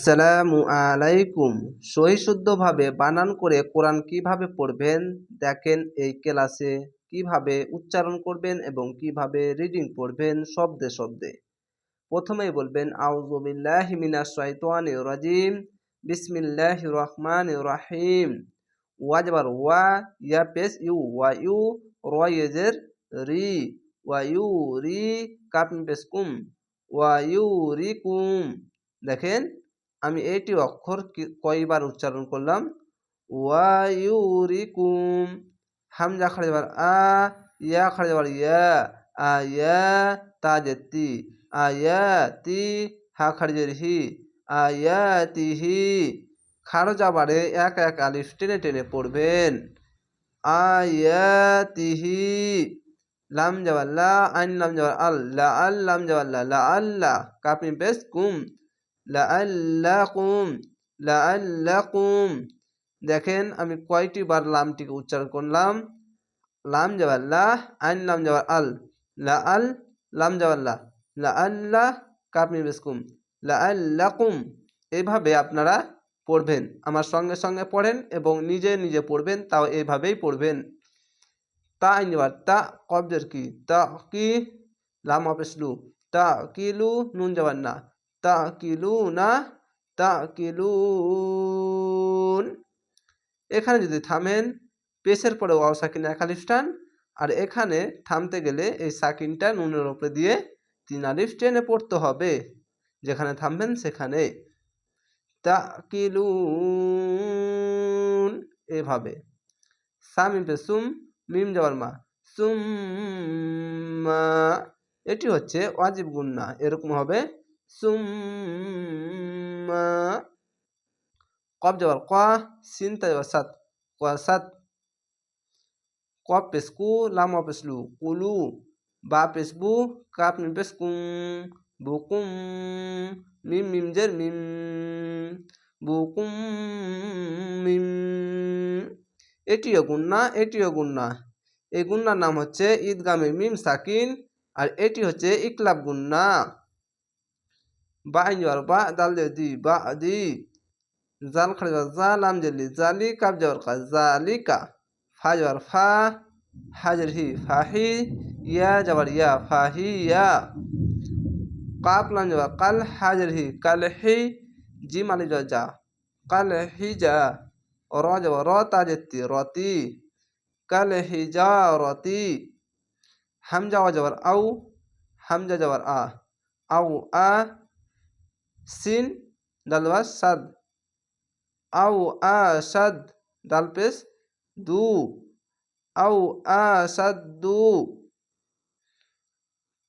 আসসালামু আলাইকুম। সহিশুদ্ধভাবে বানান করে কোরআন কীভাবে পড়বেন? দেখেন এই ক্লাসে কীভাবে উচ্চারণ করবেন এবং কীভাবে রিডিং পড়বেন শব্দে শব্দে। প্রথমেই বলবেন, আউযু বিল্লাহি মিনাশ শাইতানির রাজিম। বিসমিল্লাহির রহমানির রহিম। ওয়াজবার ওয়া, ইয়া পেস, ইউ, ওয়া, ইউ রয়েজের রি, ওয়া, ইউ, রি কাপ পেস, কুম, ওয়া, ইউ, রি, কুম। দেখেন আমি এইটি অক্ষর কয়বার উচ্চারণ করলাম? ওয়াইউরিকুম হামজা খাড়ে যাবার, আ, ইয়া খাড়ে যাবার, ইয়া আয়া তাজেতি আয়াতি হা খাড়িজের হি আয়াতিহি খাড়ো যাবারে এক এক আলিফ টেনে টেনে পড়বেন। আয়াতিহি লাম যাবাল্লা আইন লাম যাবার আল্লাহ আল্লাম যাবাল্লা লা আল্লাহ কাপি বেশ কুম। লাআল্লাকুম লাআল্লাকুম। দেখেন আমি কয়টি বার লামটিকে উচ্চারণ করলাম? লাম জাবাল্লাহ আইন লাম যাবার আল। লা আল লাম জাবাল্লাহ লা আল্লাহ কাপনি বেসকুম লা এইভাবে আপনারা পড়বেন। আমার সঙ্গে সঙ্গে পড়েন এবং নিজে নিজে পড়বেন, তাও এইভাবেই পড়বেন। তা আইন যাবার তা কবজের কি? তা কি? লাম অপেসলু তা কিলু নুন যাবার না। তাকিলুনা, তাকিলুন। এখানে যদি থামেন, পেশের পরে ওয়াও সাকিন এক আলিফ টান, আর এখানে থামতে গেলে এই সাকিনটা নুনের ওপরে দিয়ে তিন আলিফ টেনে পড়তে হবে। যেখানে থামবেন সেখানে। তাকিলুন, এভাবে। সামিম সুম, মিম যাওয়ার মা। সুম এটি হচ্ছে ওয়াজিব গুন্না। এরকম হবে সুম্মা কব যাবার ক সিনতা যাবার সাত ক সাত কপ পেস কু লাম কুলু বা পেস বু কাপ মিম পেস কুম বুকুম মিম মিম জের মিম বুকুম মিম এটিও গুন্না এটিও গুন্না এই গুন্নার নাম হচ্ছে ঈদগামে মিম সাকিন আর এটি হচ্ছে ইকলাব গুন্না nyor ba dal di ba di zal khar za lam jali zalika jawar ka zalika fa jawar fa hajar hi fa hi ya jawar ya fa hi ya qaf lam jawar qal hajar hi kal hi jim ali ja kal hi ja ra jawar ra ta jati rati kal hi ja rati hamza jawar au hamza jawar a au a সিন ডালওয়াস সাদ। আউ আসাদ ডাল pace দু। আউ আসাদ দু।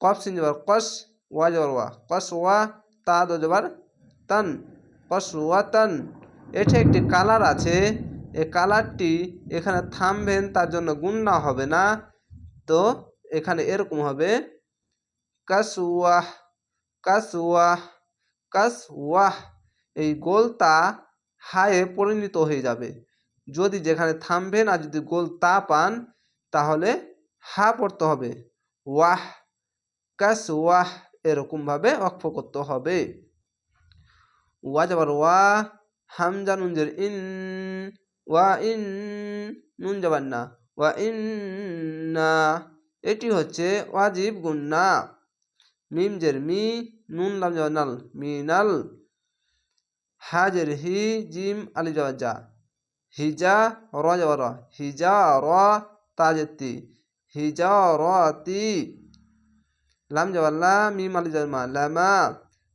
কফ scene জবার, কস ওয়া জবার ওয়া। কস ওয়া, তা, দো জবার, তান। কস ওয়া, তান। এটি একটি কালার আছে। এই কালারটি এখানে থামবেন, তার জন্য গুন্না হবে না। তো এখানে এরকম হবে। কাসুয়াহ কাসুয়াহ কাস ওয়াহ, এই গোল তা হায়ে পরিণত হয়ে যাবে। যদি যেখানে থামবেন আর যদি গোল তা পান, তাহলে হা পড়তে হবে। ওয়াহ, কাস ওয়াহ, এরকমভাবে অক্ষ করতে হবে। ওয়া যাবার ওয়া, হামজা নুনজের ইন, ওয়া ইন, নুন যাবার না, ওয়া ইন না, এটি হচ্ছে ওয়াজিব গুন্না মিম জের মি নুন লাম যাওয়া নাল মিনাল, হাজের হি, জিম, আলি যাওয়া যা হিজা, র যাওয়া র। হিজা, র তাজেতি হিজা, র, তি। লাম যাওয়া লা, মিম, আলি মা লামা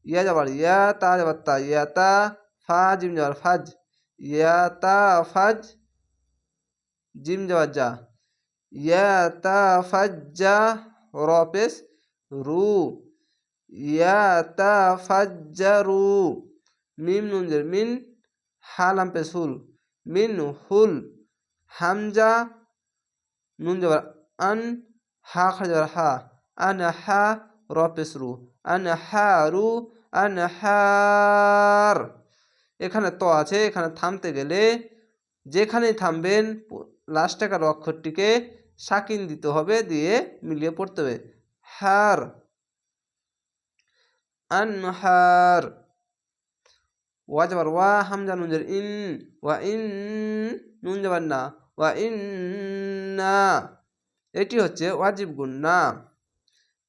ইয়া যাবার ইয়া, তা যাবার তা, ইয়া, তা, ফা, জিম যাবার ফাজ। ইয়া, তা, ফাজ, জিম যাওয়া যা ইয়া, তা, ফাজ যা র, পেশ, রু। ইয়াতাফাজ্জারু মিম নুনজের মিন হালাম পেস হুল মিন হুল হামজা নুন যাবার আন হা খা যাবার হা আন হা র পেস রু আন হা রু আন হার এখানে ত আছে। এখানে থামতে গেলে যেখানেই থামবেন লাস্ট টাকার অক্ষরটিকে সাকিন দিতে হবে, দিয়ে মিলিয়ে পড়তে হবে। হার। ওয়া হামজা নুন জের ইন ওয়া ইন নুন যাবার না ওয়া ইন না এটি হচ্ছে ওয়াজিব গুন্না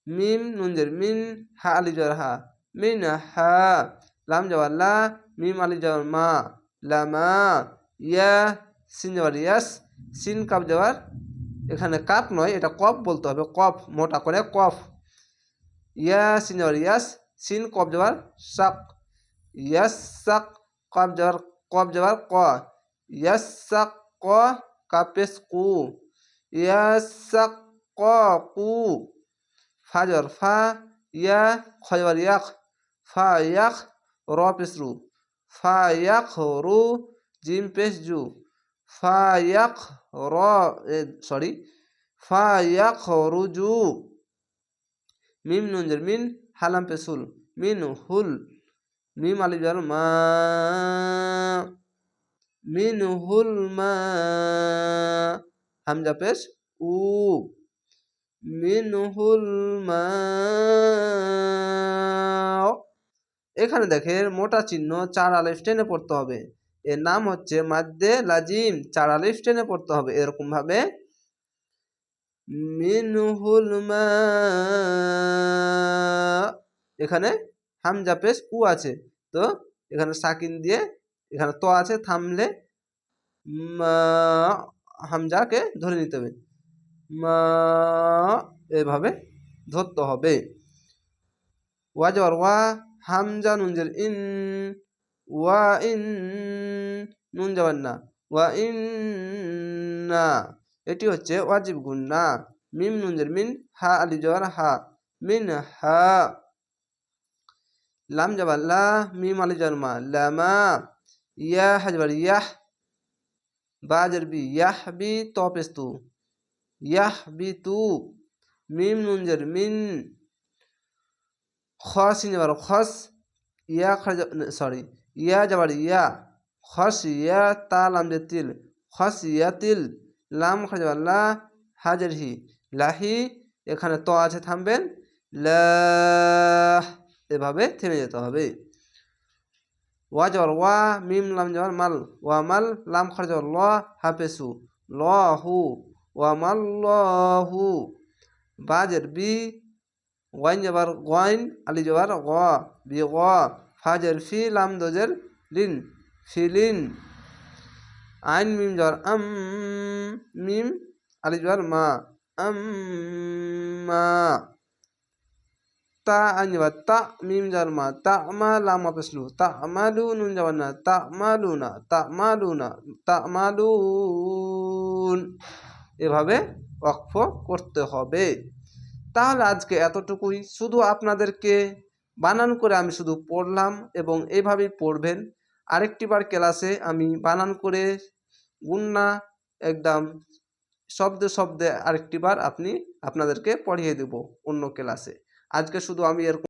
মিম, নুন জের, মিন, হা আলি জর, হা। মিন, হা। লাম যাবার লা। মিম আলি যাবার মা। লামা। ইয়া, সিন যাবার ইয়াস। সিন, কাপ যাবার এখানে কাপ নয়, এটা কফ বলতে হবে। কফ, মোটা করে কফ। ইয়া, সিন যাবার ইয়াস। সিন কফ যাবার শাক ইয়াস শাক কফ যাবার কফ যাবার ক। ইয়াস শাক ক কাপেস কু ইয়াস শাক ক কু। ফাজর ফা, ইয়া খয়বার ইয়াক। ফা, ইয়াক, র পেস রু। ফা, ইয়াক, রু, জিম পেস জু। ফা, ইয়াক, র সরি। ফা, ইয়াক রুজু মিম নুনজের মিন। হালাম পেসুল মিন হুল, মিম আলিফ জার মা, মিন হুল, মা, হামজা পেশ, উ, মিন হুল, মা, এখানে দেখেন মোটা চিহ্ন চার আলিফ টেনে পড়তে হবে। এর নাম হচ্ছে মাদ্দে লাজিম, চার আলিফ টেনে পড়তে হবে। এরকম ভাবে মিনহুল মা, এখানে হামজা পেশ উ আছে। তো এখানে সাকিন দিয়ে এখানে তো আছে, থামলে হামজাকে ধরে নিতে হবে। এভাবে ধরতে হবে। ওয়াজর ওয়া, হামজা নুনজের ইন, ওয়া ইন, নুন যাবার না, ওয়া ইন না। এটি হচ্ছে ওয়াজিব গুন্না মিম নুনজের মিন হা আলি জওয়ার হা, মিন হা। লাম যাবার লা, মিম আলি জওয়ার মা লামা ইয়া হাজবার ইয়াহ বাজের বি, ইয়াহ, বি তপেস্তু ইয়াহ, বি, তু, মিম নুনজের মিন খস যাবার খস, ইয়া খাজ সরি, ইয়া যাবার ইয়া, খস, ইয়া, তা, লাম যে তিল, খস, ইয়া, তিল লাম যাবার লা হাজের হি, লাহি, এখানে ত আছে থামবেন লাহ এভাবে থেমে যেতে হবে। ওয়া যাবার ওয়া, মিম, লাম যাবার মাল, ওয়া, মাল, লাম যাবার ল, হাফেসু, ল, হু, ওয়া, মাল, ল, হু, বাজের, বি, ওয়াইন যাবার ওয়াইন আলি যাবার, গ, বি, গ, ফাজের, ফি, লাম, দোজের, লিন ফিলিন আইন মিম যাবার আম মিম আলি যাবার মা, আম মা। তা আইন যাবার তা মিম যাবার মা, তা মা লাম আপেসলু তা মালু নুন যাবার না, তা মালু না, তা মালু না, তা মালুন এভাবে অক্ষ করতে হবে। তাহলে আজকে এতটুকুই। শুধু আপনাদেরকে বানান করে আমি শুধু পড়লাম এবং এইভাবেই পড়বেন। আরেকটিবার ক্লাসে আমি বানান করে গুন্না একদম শব্দে শব্দে আরেকটিবার আপনি আপনাদেরকে পড়িয়ে দেব অন্য ক্লাসে। আজকে শুধু আমি এরকম